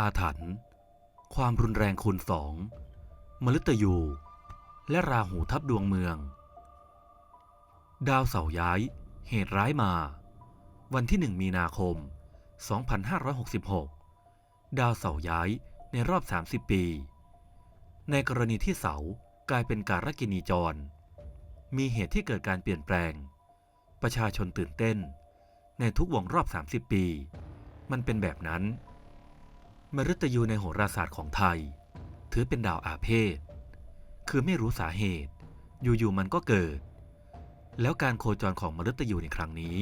อาถรรพ์ความรุนแรงคูณสองมฤตยู และราหูทับดวงเมือง ดาวเสาร์ย้าย เหตุร้ายมา วันที่1มีนาคม 2566 ดาวเสาร์ย้ายในรอบ 30 ปี ในกรณีที่เสากลายเป็นการกินีจร มีเหตุที่เกิดการเปลี่ยนแปลง ประชาชนตื่นเต้น ในทุกวงรอบ 30 ปี มันเป็นแบบนั้น มฤตยูในโหราศาสตร์ของไทย ถือเป็นดาวอาเพศ คือไม่รู้สาเหตุ อยู่ๆมันก็เกิด แล้วการโคจรของมฤตยูในครั้งนี้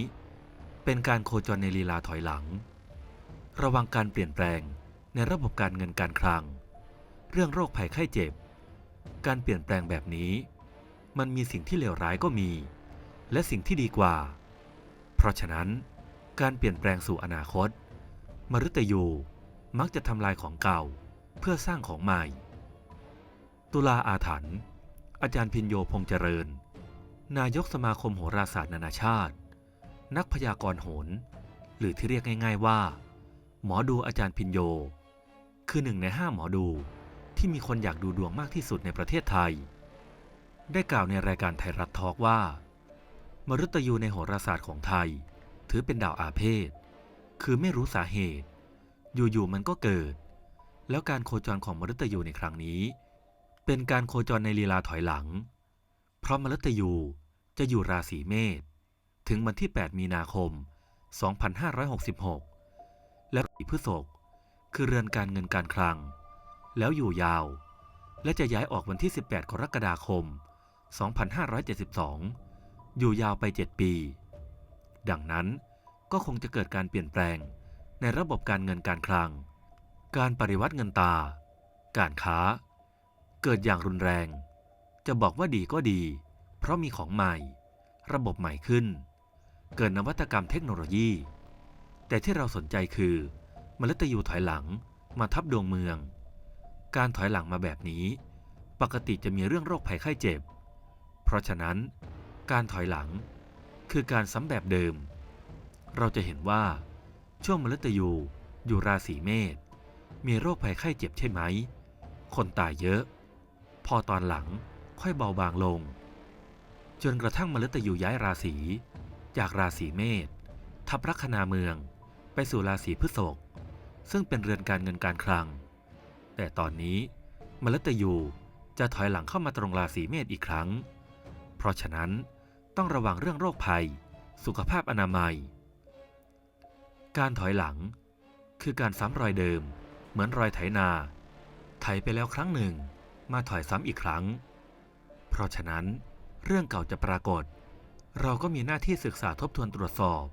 เป็นการโคจรในลีลาถอยหลัง ระวังการเปลี่ยนแปลงในระบบการเงินการคลัง เรื่องโรคภัยไข้เจ็บ การเปลี่ยนแปลงแบบนี้ มันมีสิ่งที่เลวร้ายก็มี และสิ่งที่ดีกว่า เพราะฉะนั้น การเปลี่ยนแปลงสู่อนาคต มฤตยู มักจะทำลายของเก่าเพื่อสร้างของใหม่ ตุลาอาถรรพ์อาจารย์พินโยพงษ์เจริญ นายกสมาคมโหราศาสตร์นานาชาติ นักพยากรณ์โหน หรือที่เรียกง่าย ๆว่า หมอดูอาจารย์พินโย คือหนึ่งในห้าหมอดูที่มีคนอยากดูดวงมากที่สุดในประเทศไทย ได้กล่าวในรายการไทยรัฐทอล์กว่ามฤตยูในโหราศาสตร์ของไทย ถือเป็นดาวอาเพศ คือไม่รู้สาเหตุ อยู่ๆมันก็เกิด แล้วการโคจรของมฤตยูในครั้งนี้ เป็นการโคจรในลีลาถอยหลัง เพราะมฤตยูจะอยู่ราศีเมษถึงวันที่ 8 มีนาคม 2566 และราศีพฤษภคือเรือนการเงินการคลัง แล้วอยู่ยาว และจะย้ายออกวันที่ 18 กรกฎาคม 2572 อยู่ยาวไป 7 ปี ดังนั้นก็คงจะเกิดการเปลี่ยนแปลง ในระบบการเงินการคลัง การปริวัติเงินตา การค้า เกิดอย่างรุนแรง จะบอกว่าดีก็ดี เพราะมีของใหม่ ระบบใหม่ขึ้น เกิดนวัตกรรมเทคโนโลยี แต่ที่เราสนใจคือมฤตยูถอยหลังมาทับดวงเมือง การถอยหลังมาแบบนี้ ปกติจะมีเรื่องโรคภัยไข้เจ็บ เพราะฉะนั้น การถอยหลังคือการซ้ำแบบเดิม เราจะเห็นว่า ช่วงมฤตยูอยู่ราศีเมษมีโรคภัยไข้เจ็บใช่ไหม คนตายเยอะ พอตอนหลังค่อยเบาบางลง จนกระทั่งมฤตยูย้ายราศี จากราศีเมษทับลัคนาเมืองไปสู่ราศีพฤษภซึ่งเป็นเรือนการเงินการคลัง แต่ตอนนี้มฤตยูจะถอยหลังเข้ามาตรงราศีเมษอีกครั้ง เพราะฉะนั้นต้องระวังเรื่องโรคภัย สุขภาพอนามัย การถอยหลัง คือการซ้ำรอยเดิม เหมือนรอยไถนา ไถไปแล้วครั้งหนึ่ง มาถอยซ้ำอีกครั้ง เพราะฉะนั้น เรื่องเก่าจะปรากฏ เราก็มีหน้าที่ศึกษาทบทวนตรวจสอบ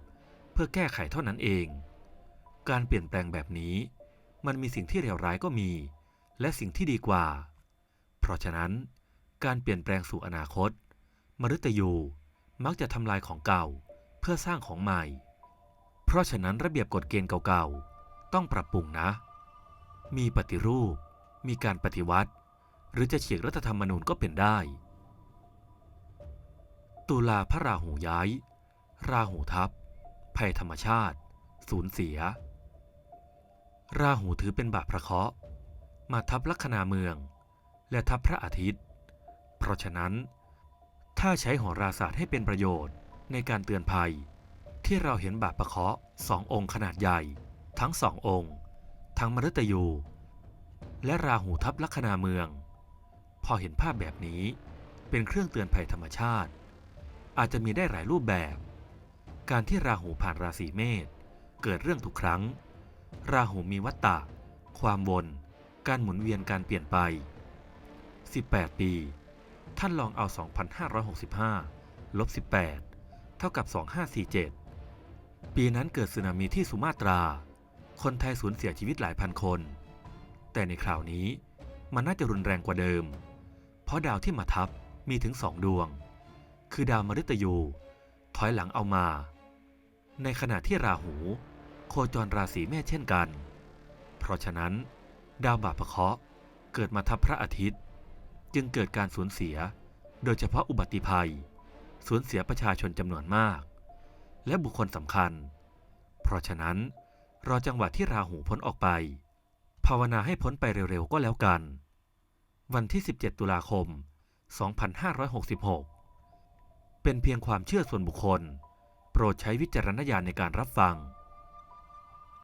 เพื่อแก้ไขเท่านั้นเอง การเปลี่ยนแปลงแบบนี้ มันมีสิ่งที่เลวร้ายก็มี และสิ่งที่ดีกว่า เพราะฉะนั้น การเปลี่ยนแปลงสู่อนาคต มฤตยูมักจะทำลายของเก่า เพื่อสร้างของใหม่ เพราะฉะนั้นระเบียบกฎเกณฑ์เก่าๆ ต้องปรับปรุงนะ มีปฏิรูป มีการปฏิวัติ หรือจะฉีกรัฐธรรมนูญก็เป็นได้ ตุลาพระราหูย้าย ราหูทับ ภัยธรรมชาติ สูญเสีย ราหูถือเป็นบาปพระเคราะห์มาทับลัคนาเมือง และทับพระอาทิตย์ เพราะฉะนั้น ถ้าใช้โหราศาสตร์ให้เป็นประโยชน์ในการเตือนภัย ที่เราเห็นบาปประเคาะสององค์ขนาดใหญ่ ทั้งสององค์ ทั้งมฤตยู และราหูทับลัคนาเมือง พอเห็นภาพแบบนี้เป็นเครื่องเตือนภัยธรรมชาติ อาจจะมีได้หลายรูปแบบ การที่ราหูผ่านราศีเมษเกิดเรื่องทุกครั้ง ราหูมีวัตตะ ความวน การหมุนเวียนการเปลี่ยนไป 18 ปี ท่านลองเอา 2,565 ลบ 18 เท่ากับ 2547 ปีนั้นเกิดสึนามิที่สุมาตรา คนไทยสูญเสียชีวิตหลายพันคน แต่ในคราวนี้มันน่าจะรุนแรงกว่าเดิม เพราะดาวที่มาทับมีถึงสองดวง คือดาวมฤตยู ถอยหลังเอามา ในขณะที่ราหู โคจรราศีเมษเช่นกัน เพราะฉะนั้น ดาวบาปะเคาะเกิดมาทับพระอาทิตย์ จึงเกิดการสูญเสีย โดยเฉพาะอุบัติภัย สูญเสียประชาชนจำนวนมาก และบุคคลสำคัญ เพราะฉะนั้นรอจังหวะที่ราหูพ้นออกไป ภาวนาให้พ้นไปเร็วๆก็แล้วกัน วันที่ 17 ตุลาคม 2566 เป็นเพียงความเชื่อส่วนบุคคล โปรดใช้วิจารณญาณในการรับฟัง